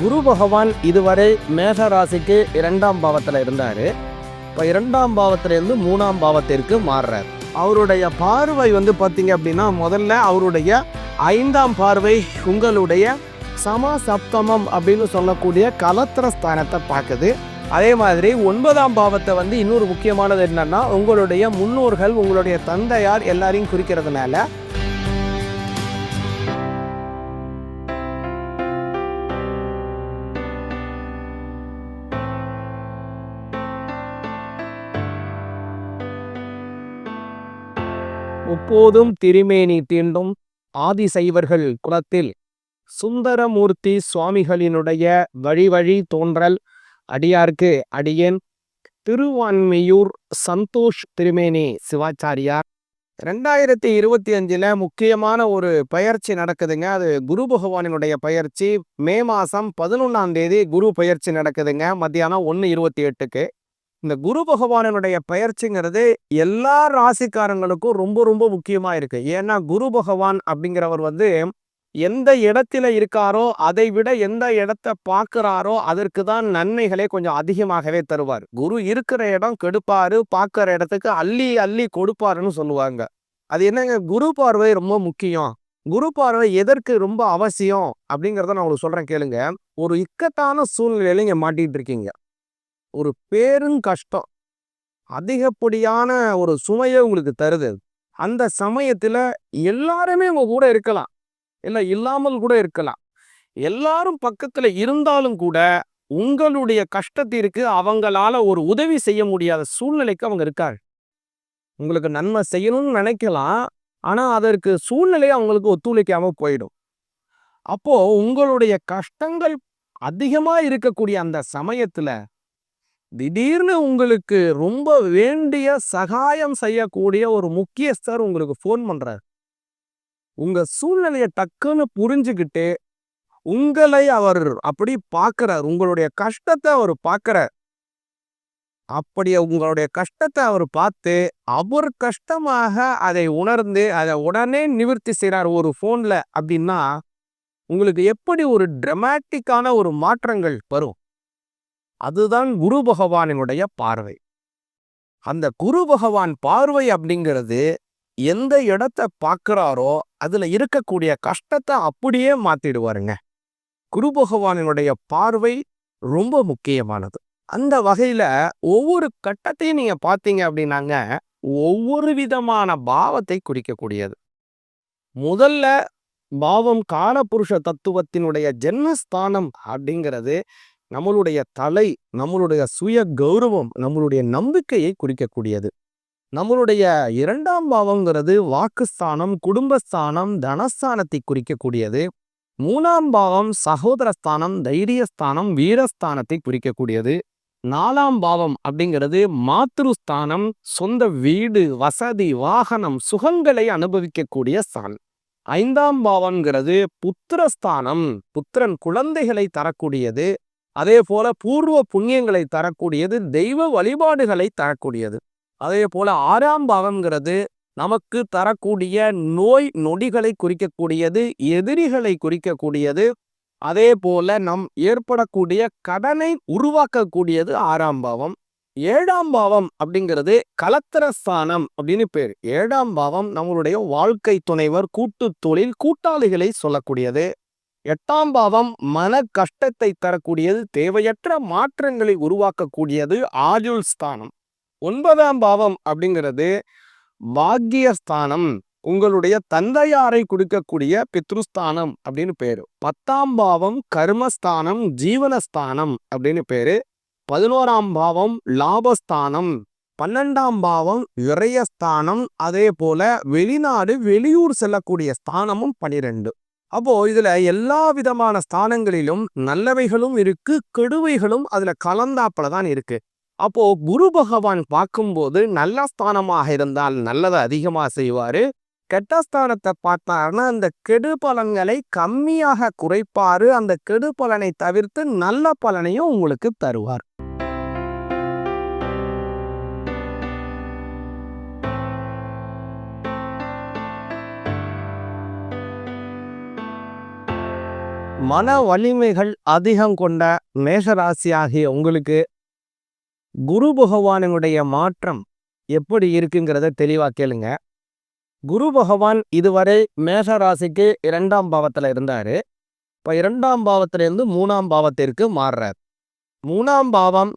குரு பகவான் இதுவரை மேஷ ராசிக்கு இரண்டாம் பாவத்தில் இருந்தார். இப்போ இரண்டாம் பாவத்திலேருந்து மூணாம் பாவத்திற்கு மாறுறார். அவருடைய பார்வை வந்து பார்த்தீங்க அப்படின்னா முதல்ல அவருடைய ஐந்தாம் பார்வை உங்களுடைய சம சப்தமம் அப்படின்னு சொல்லக்கூடிய கலத்திர ஸ்தானத்தை பார்க்குது. அதே மாதிரி ஒன்பதாம் பாவத்தை வந்து இன்னொரு முக்கியமானது என்னன்னா உங்களுடைய முன்னோர்கள் உங்களுடைய தந்தையார் எல்லாரையும் குறிக்கிறதுனால எப்போதும் திருமேனி தீண்டும் ஆதிசைவர்கள் குலத்தில். சுந்தரமூர்த்தி சுவாமிகளினுடைய வழிவழி தோன்றல் அடியார்க்கு அடியேன். திருவான்மையூர் சந்தோஷ் திருமேனி சிவாச்சாரியார். ரெண்டாயிரத்தி இருபத்தி அஞ்சில் முக்கியமான ஒரு பயிற்சி நடக்குதுங்க. அது குரு பகவானினுடைய பயிற்சி மே மாதம் பதினொன்றாம் தேதி குரு பயிற்சி நடக்குதுங்க. மத்தியானம் ஒன்று இருபத்தி எட்டுக்கு. இந்த குரு பகவானனுடைய பயிற்சிங்கிறது எல்லா ராசிக்காரங்களுக்கும் ரொம்ப ரொம்ப முக்கியமாக இருக்கு. ஏன்னா குரு பகவான் அப்படிங்கிறவர் வந்து எந்த இடத்துல இருக்காரோ அதை விட எந்த இடத்த பார்க்குறாரோ அதற்கு தான் நன்மைகளே கொஞ்சம் அதிகமாகவே தருவார். குரு இருக்கிற இடம் கெடுப்பாரு பார்க்குற இடத்துக்கு அள்ளி அள்ளி கொடுப்பாருன்னு சொல்லுவாங்க. அது என்னங்க? குரு பார்வை ரொம்ப முக்கியம். குரு பார்வை எதற்கு ரொம்ப அவசியம் அப்படிங்கிறத நான் உங்களுக்கு சொல்றேன் கேளுங்க. ஒரு இக்கட்டான சூழ்நிலையில இங்க மாட்டிகிட்டு இருக்கீங்க. ஒரு பேரும் கஷ்டம். அதிகப்படியான ஒரு சுமையை உங்களுக்கு தருது அந்த சமயத்துல எல்லாருமே உங்கள் கூட இருக்கலாம். இல்லை இல்லாமல் கூட இருக்கலாம். எல்லாரும் பக்கத்துல இருந்தாலும் கூட உங்களுடைய கஷ்டத்திற்கு அவங்களால ஒரு உதவி செய்ய முடியாத சூழ்நிலைக்கு அவங்க இருக்காங்க. உங்களுக்கு நன்மை செய்யணும்னு நினைக்கலாம். ஆனா அதற்கு சூழ்நிலை அவங்களுக்கு ஒத்துழைக்காமல் போயிடும். அப்போது உங்களுடைய கஷ்டங்கள் அதிகமா இருக்கக்கூடிய அந்த சமயத்துல திடீர்னு உங்களுக்கு ரொம்ப வேண்டிய சகாயம் செய்யக்கூடிய ஒரு முக்கியஸ்தர் உங்களுக்கு ஃபோன் பண்றாரு. உங்க சூழ்நிலையை டக்குன்னு புரிஞ்சுக்கிட்டு உங்களை அவர் அப்படி பார்க்குறார் உங்களுடைய கஷ்டத்தை அவர் பார்க்குறார் அப்படி உங்களுடைய கஷ்டத்தை அவர் பார்த்து அவர் கஷ்டமாக அதை உணர்ந்து அதை உடனே நிவர்த்தி செய்கிறார் ஒரு ஃபோன்ல அப்படின்னா உங்களுக்கு எப்படி ஒரு ட்ரமாட்டிக்கான ஒரு மாற்றங்கள் வரும்? அதுதான் குரு பகவானினுடைய பார்வை. அந்த குரு பகவான் பார்வை அப்படிங்கிறது எந்த இடத்த பார்க்குறாரோ அதில் இருக்கக்கூடிய கஷ்டத்தை அப்படியே மாற்றிடுவாருங்க குரு பகவானினுடைய பார்வை ரொம்ப முக்கியமானது. அந்த வகையில் ஒவ்வொரு கட்டத்தையும் நீங்கள் பார்த்தீங்க அப்படின்னாங்க ஒவ்வொரு விதமான பாவத்தை குறிக்கக்கூடியது. முதல்ல பாவம் காலபுருஷ தத்துவத்தினுடைய ஜென்மஸ்தானம் அப்படிங்கிறது நம்மளுடைய தலை நம்மளுடைய சுய கௌரவம் நம்மளுடைய நம்பிக்கையை குறிக்கக்கூடியது. நம்மளுடைய இரண்டாம் பாவங்கிறது வாக்குஸ்தானம் குடும்பஸ்தானம் தனஸ்தானத்தை குறிக்கக்கூடியது. மூணாம் பாவம் சகோதரஸ்தானம் தைரியஸ்தானம் வீரஸ்தானத்தை குறிக்கக்கூடியது. நாலாம் பாவம் அப்படிங்கிறது மாத்ருஸ்தானம் சொந்த வீடு வசதி வாகனம் சுகங்களை அனுபவிக்கக்கூடிய ஸ்தானம் ஐந்தாம் பாவம்ங்கிறது புத்திரஸ்தானம் புத்திரன் குழந்தைகளை தரக்கூடியது. அதே போல பூர்வ புண்ணியங்களை தரக்கூடியது தெய்வ வழிபாடுகளை தரக்கூடியது. அதே போல ஆறாம் பாவம்ங்கிறது நமக்கு தரக்கூடிய நோய் நொடிகளை குறிக்கக்கூடியது எதிரிகளை குறிக்கக்கூடியது. அதே போல நம் ஏற்படக்கூடிய கடனை உருவாக்கக்கூடியது ஆறாம் பாவம். ஏழாம் பாவம் அப்படிங்கிறது கலத்திரஸ்தானம் அப்படின்னு பேர். ஏழாம் பாவம் நம்மளுடைய வாழ்க்கை துணைவர் கூட்டு தொழில் கூட்டாளிகளை சொல்லக்கூடியது. எட்டாம் பாவம் மன கஷ்டத்தை தரக்கூடியது தேவையற்ற மாற்றங்களை உருவாக்கக்கூடியது ஆயுள் ஸ்தானம். ஒன்பதாம் பாவம் அப்படிங்கிறது பாக்கியஸ்தானம் உங்களுடைய தந்தையாரை கொடுக்கக்கூடிய பித்ருஸ்தானம் அப்படின்னு பேரு. பத்தாம் பாவம் கர்மஸ்தானம் ஜீவனஸ்தானம் அப்படின்னு பேரு. பதினோராம் பாவம் லாபஸ்தானம் பன்னெண்டாம் பாவம் விரயஸ்தானம் அதே போல வெளிநாடு வெளியூர் செல்லக்கூடிய ஸ்தானமும் பனிரெண்டு. அப்போ இதுல எல்லா விதமான ஸ்தானங்களிலும் நல்லவைகளும் இருக்கு கெடுவைகளும் அதுல கலந்தாப்புல தான் இருக்கு. அப்போ குரு பகவான் பார்க்கும்போது நல்ல ஸ்தானமாக இருந்தால் நல்லதை அதிகமா செய்வாரு. கெட்ட ஸ்தானத்தை பார்த்தாருன்னா அந்த கெடு பலன்களை கம்மியாக குறைப்பாரு. அந்த கெடு பலனை தவிர்த்து நல்ல பலனையும் உங்களுக்கு தருவார். மன வலிமைகள் அதிகம் கொண்ட மேஷராசி ஆகிய உங்களுக்கு குரு பகவானுடைய மாற்றம் எப்படி இருக்குங்கிறத தெளிவாக கேளுங்க. குரு பகவான் இதுவரை மேஷராசிக்கு இரண்டாம் பாவத்தில் இருந்தார். இப்போ இரண்டாம் பாவத்திலிருந்து மூணாம் பாவத்திற்கு மாறுறார். மூணாம் பாவம்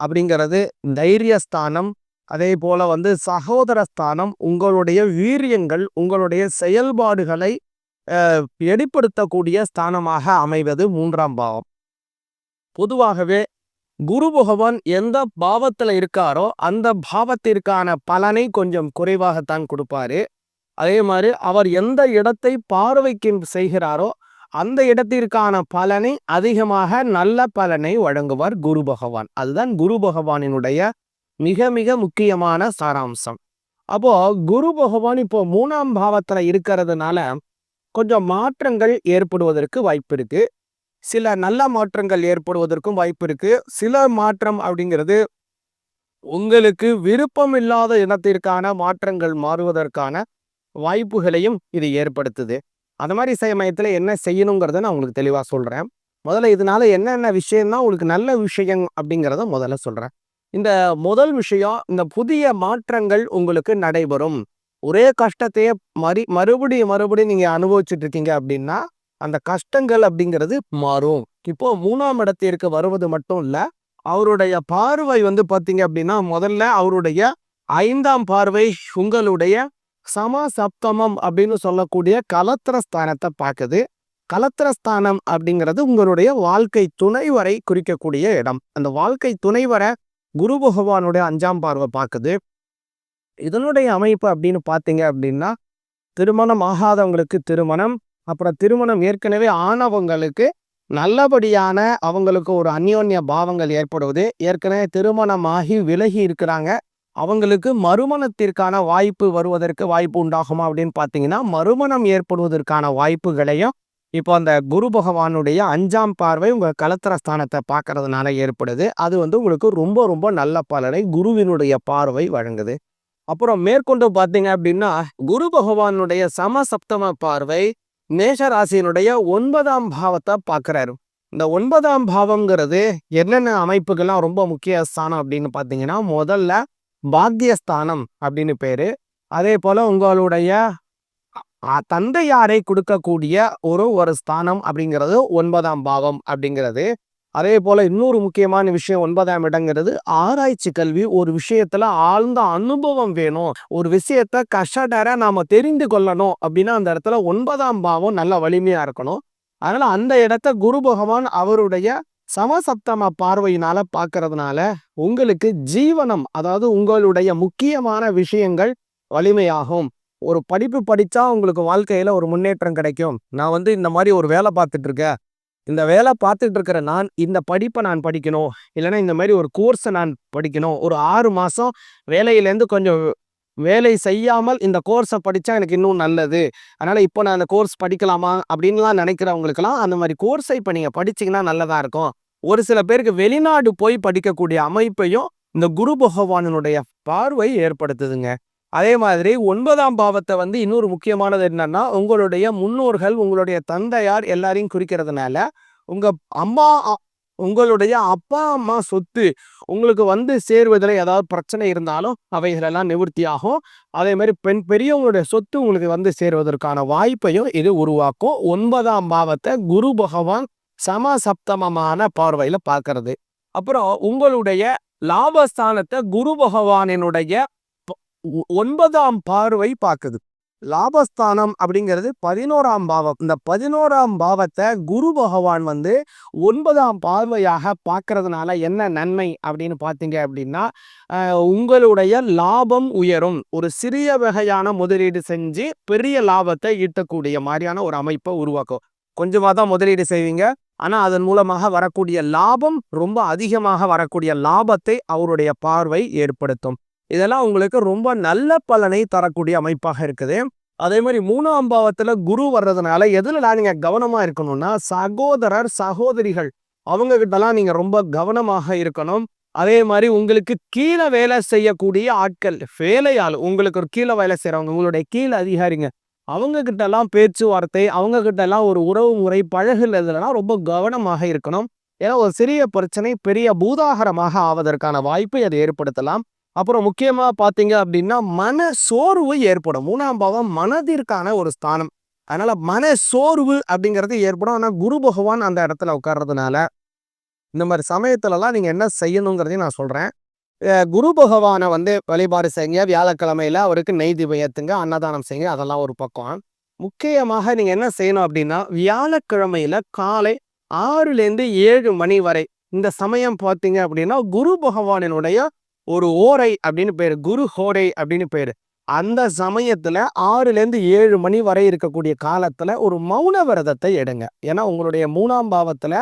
அப்படிங்கிறது தைரியஸ்தானம் அதே போல வந்து சகோதரஸ்தானம் உங்களுடைய வீரியங்கள் உங்களுடைய செயல்பாடுகளை வெளிப்படுத்தக்கூடிய ஸ்தானமாக அமைவது மூன்றாம் பாவம். பொதுவாகவே குரு பகவான் எந்த பாவத்தில் இருக்காரோ அந்த பாவத்திற்கான பலனை கொஞ்சம் குறைவாகத்தான் கொடுப்பாரு. அதே மாதிரி அவர் எந்த இடத்தை பார்வைக்கு செய்கிறாரோ அந்த இடத்திற்கான பலனை அதிகமாக நல்ல பலனை வழங்குவார் குரு பகவான். அதுதான் குரு பகவானினுடைய மிக மிக முக்கியமான சாராம்சம். அப்போ குரு பகவான் இப்போ மூணாம் பாவத்துல இருக்கிறதுனால கொஞ்சம் மாற்றங்கள் ஏற்படுவதற்கு வாய்ப்பு இருக்கு. சில நல்ல மாற்றங்கள் ஏற்படுவதற்கும் வாய்ப்பு இருக்கு. சில மாற்றம் அப்படிங்கிறது உங்களுக்கு விருப்பம் இல்லாத இனத்திற்கான மாற்றங்கள் மாறுவதற்கான வாய்ப்புகளையும் இது ஏற்படுத்துது. அந்த மாதிரி சமயத்தில் என்ன செய்யணுங்கிறத நான் உங்களுக்கு தெளிவாக சொல்கிறேன் முதல்ல இதனால என்னென்ன விஷயம்னா உங்களுக்கு நல்ல விஷயம் அப்படிங்கிறத முதல்ல சொல்கிறேன் இந்த முதல் விஷயம் இந்த புதிய மாற்றங்கள் உங்களுக்கு நடைபெறும். ஒரே கஷ்டத்தையே மறி மறுபடியும் மறுபடியும் நீங்கள் அனுபவிச்சுட்டு இருக்கீங்க அப்படின்னா அந்த கஷ்டங்கள் அப்படிங்கிறது மாறும். இப்போ மூணாம் இடத்திற்கு வருவது மட்டும் இல்லை அவருடைய பார்வை வந்து பார்த்தீங்க அப்படின்னா முதல்ல அவருடைய ஐந்தாம் பார்வை உங்களுடைய சம சப்தமம் அப்படின்னு சொல்லக்கூடிய கலத்திரஸ்தானத்தை பார்க்குது. கலத்திரஸ்தானம் அப்படிங்கிறது உங்களுடைய வாழ்க்கை துணைவரை குறிக்கக்கூடிய இடம். அந்த வாழ்க்கை துணைவரை குரு பகவானுடைய அஞ்சாம் பார்வை பார்க்குது. இதனுடைய அமைப்பு அப்படின்னு பார்த்தீங்க அப்படின்னா திருமணம் ஆகாதவங்களுக்கு திருமணம் அப்புறம் திருமணம் ஏற்கனவே ஆனவங்களுக்கு நல்லபடியான அவங்களுக்கு ஒரு அந்யோன்ய பாவங்கள் ஏற்படுவது. ஏற்கனவே திருமணமாகி விலகி இருக்கிறாங்க. அவங்களுக்கு மறுமணத்திற்கான வாய்ப்பு வருவதற்கு வாய்ப்பு உண்டாகுமா அப்படின்னு பார்த்தீங்கன்னா மறுமணம் ஏற்படுவதற்கான வாய்ப்புகளையும் இப்போ அந்த குரு பகவானுடைய அஞ்சாம் பார்வை உங்கள் கலத்திரஸ்தானத்தை பார்க்கறதுனால ஏற்படுது. அது வந்து உங்களுக்கு ரொம்ப ரொம்ப நல்ல பலனை குருவினுடைய பார்வை வழங்குது. அப்புறம் மேற்கொண்டு பார்த்தீங்க அப்படின்னா குரு பகவானுடைய சமசப்தம பார்வை மேஷராசியினுடைய ஒன்பதாம் பாவத்தை பார்க்குறாரு. இந்த ஒன்பதாம் பாவம்ங்கிறது என்னென்ன அமைப்புகள்லாம் ரொம்ப முக்கிய ஸ்தானம் அப்படின்னு பார்த்தீங்கன்னா முதல்ல பாக்கியஸ்தானம் அப்படின்னு பேரு. அதே போல உங்களுடைய தந்தையாரை கொடுக்கக்கூடிய ஒரு ஒரு ஸ்தானம் அப்படிங்கிறது ஒன்பதாம் பாவம் அப்படிங்கிறது. அதே போல் இன்னொரு முக்கியமான விஷயம் ஒன்பதாம் இடங்கிறது ஆராய்ச்சி கல்வி ஒரு விஷயத்துல ஆழ்ந்த அனுபவம் வேணும். ஒரு விஷயத்த கஷ்டடர நாம தெரிந்து கொள்ளணும் அப்படின்னா அந்த இடத்துல ஒன்பதாம் பாவம் நல்ல வலிமையா இருக்கணும். அதனால அந்த இடத்த குரு பகவான் அவருடைய சமசப்தம பார்வையினால பார்க்கறதுனால உங்களுக்கு ஜீவனம் அதாவது உங்களுடைய முக்கியமான விஷயங்கள் வலிமையாகும். ஒரு படிப்பு படித்தா உங்களுக்கு வாழ்க்கையில் ஒரு முன்னேற்றம் கிடைக்கும். நான் வந்து இந்த மாதிரி ஒரு வேலை பார்த்துட்டு இருக்கேன். இந்த வேலை பார்த்துட்டு இருக்கிற நான் இந்த படிப்பை நான் படிக்கணும். இல்லைன்னா இந்த மாதிரி ஒரு கோர்ஸை நான் படிக்கணும். ஒரு ஆறு மாதம் வேலையிலேருந்து கொஞ்சம் வேலை செய்யாமல் இந்த கோர்ஸை படித்தா எனக்கு இன்னும் நல்லது. அதனால் இப்போ நான் அந்த கோர்ஸ் படிக்கலாமா அப்படின்லாம் நினைக்கிறவங்களுக்கெல்லாம் அந்த மாதிரி கோர்ஸை இப்போ நீங்கள் படிச்சிங்கன்னா நல்லதாக இருக்கும். ஒரு சில பேருக்கு வெளிநாடு போய் படிக்கக்கூடிய அமைப்பையும் இந்த குரு பகவானனுடைய பார்வை ஏற்படுத்துதுங்க. அதே மாதிரி ஒன்பதாம் பாவத்தை வந்து இன்னொரு முக்கியமானது என்னன்னா உங்களுடைய முன்னோர்கள் உங்களுடைய தந்தையார் எல்லாரையும் குறிக்கிறதுனால உங்க அம்மா உங்களுடைய அப்பா அம்மா சொத்து உங்களுக்கு வந்து சேருவதில் ஏதாவது பிரச்சனை இருந்தாலும் அவைகளெல்லாம் நிவர்த்தி ஆகும் அதே மாதிரி பெண் பெரியவங்களுடைய சொத்து உங்களுக்கு வந்து சேருவதற்கான வாய்ப்பையும் இது உருவாக்கும். ஒன்பதாம் பாவத்தை குரு பகவான் சமசப்தமமான பார்வையில் பார்க்கறது. அப்புறம் உங்களுடைய லாபஸ்தானத்தை குரு பகவானினுடைய ஒன்பதாம் பார்வை பார்க்குது. லாபஸ்தானம் அப்படிங்கிறது பதினோராம் பாவம். இந்த பதினோராம் பாவத்தை குரு பகவான் வந்து ஒன்பதாம் பார்வையாக பார்க்கறதுனால என்ன நன்மை அப்படின்னு பார்த்தீங்க அப்படின்னா உங்களுடைய லாபம் உயரும். ஒரு சிறிய வகையான முதலீடு செஞ்சு பெரிய லாபத்தை ஈட்டக்கூடிய மாதிரியான ஒரு அமைப்பை உருவாக்கும். கொஞ்சமாக தான் முதலீடு செய்வீங்க. ஆனால் அதன் மூலமாக வரக்கூடிய லாபம் ரொம்ப அதிகமாக வரக்கூடிய லாபத்தை அவருடைய பார்வை ஏற்படுத்தும். இதெல்லாம் உங்களுக்கு ரொம்ப நல்ல பலனை தரக்கூடிய அமைப்பாக இருக்குது. அதே மாதிரி மூணாம் பாவத்தில் குரு வர்றதுனால எதுல நீங்க கவனமா இருக்கணும்னா சகோதரர் சகோதரிகள் அவங்க கிட்டலாம் நீங்க ரொம்ப கவனமாக இருக்கணும். அதே மாதிரி உங்களுக்கு கீழே வேலை செய்யக்கூடிய ஆட்கள் வேலையால் உங்களுக்கு ஒரு கீழே வேலை செய்யறவங்க உங்களுடைய கீழே அதிகாரிங்க அவங்க கிட்டலாம் எல்லாம் பேச்சுவார்த்தை அவங்க கிட்டலாம் எல்லாம் ஒரு உறவு முறை பழகுறதுலாம் ரொம்ப கவனமாக இருக்கணும். ஏன்னா ஒரு சிறிய பிரச்சனை பெரிய பூதாகரமாக ஆவதற்கான வாய்ப்பை அது ஏற்படுத்தலாம். அப்புறம் முக்கியமாக பார்த்தீங்க அப்படின்னா மன சோர்வு ஏற்படும். மூணாம் பாவம் மனதிற்கான ஒரு ஸ்தானம். அதனால மன சோர்வு அப்படிங்கிறது ஏற்படும். ஆனால் குரு பகவான் அந்த இடத்துல உட்கார்றதுனால இந்த மாதிரி சமயத்துலலாம் நீங்கள் என்ன செய்யணுங்கிறதையும் நான் சொல்கிறேன் குரு பகவானை வந்து வழிபாடு செய்யுங்க. வியாழக்கிழமையில் அவருக்கு நெய் தீபம் அன்னதானம் செய்யுங்க. அதெல்லாம் ஒரு பக்கம். முக்கியமாக நீங்கள் என்ன செய்யணும் அப்படின்னா வியாழக்கிழமையில காலை ஆறுலேருந்து ஏழு மணி வரை இந்த சமயம் பார்த்தீங்க அப்படின்னா குரு பகவானினுடைய ஒரு ஓரை அப்படின்னு பேர் குரு ஹோரை அப்படின்னு பேர். அந்த சமயத்துல ஆறுலேருந்து ஏழு மணி வரை இருக்கக்கூடிய காலத்துல ஒரு மௌன விரதத்தை எடுங்க. ஏன்னா உங்களுடைய மூணாம் பாவத்துல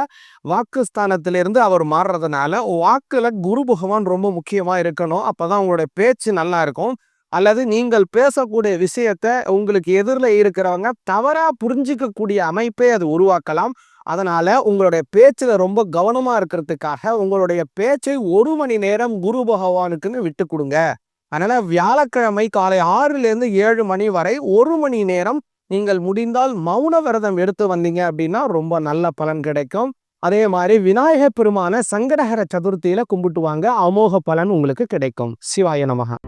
வாக்குஸ்தானத்திலிருந்து அவர் மாறுறதுனால வாக்குல குரு பகவான் ரொம்ப முக்கியமா இருக்கணும். அப்பதான் உங்களுடைய பேச்சு நல்லா இருக்கும். அல்லது நீங்கள் பேசக்கூடிய விஷயத்த உங்களுக்கு எதிரில் இருக்கிறவங்க தவறா புரிஞ்சிக்கக்கூடிய அமைப்பை அது உருவாக்கலாம். அதனால உங்களுடைய பேச்சுல ரொம்ப கவனமா இருக்கிறதுக்காக உங்களுடைய பேச்சை ஒரு மணி நேரம் குரு பகவானுக்குன்னு விட்டு கொடுங்க. அதனால வியாழக்கிழமை காலை ஆறுல இருந்து ஏழு மணி வரை ஒரு மணி நேரம் நீங்கள் முடிந்தால் மௌன விரதம் எடுத்து வந்தீங்க அப்படின்னா ரொம்ப நல்ல பலன் கிடைக்கும். அதே மாதிரி விநாயகர் பெருமான சங்கடகர சதுர்த்தியில கும்பிட்டு வாங்க அமோக பலன் உங்களுக்கு கிடைக்கும். சிவாய நமகா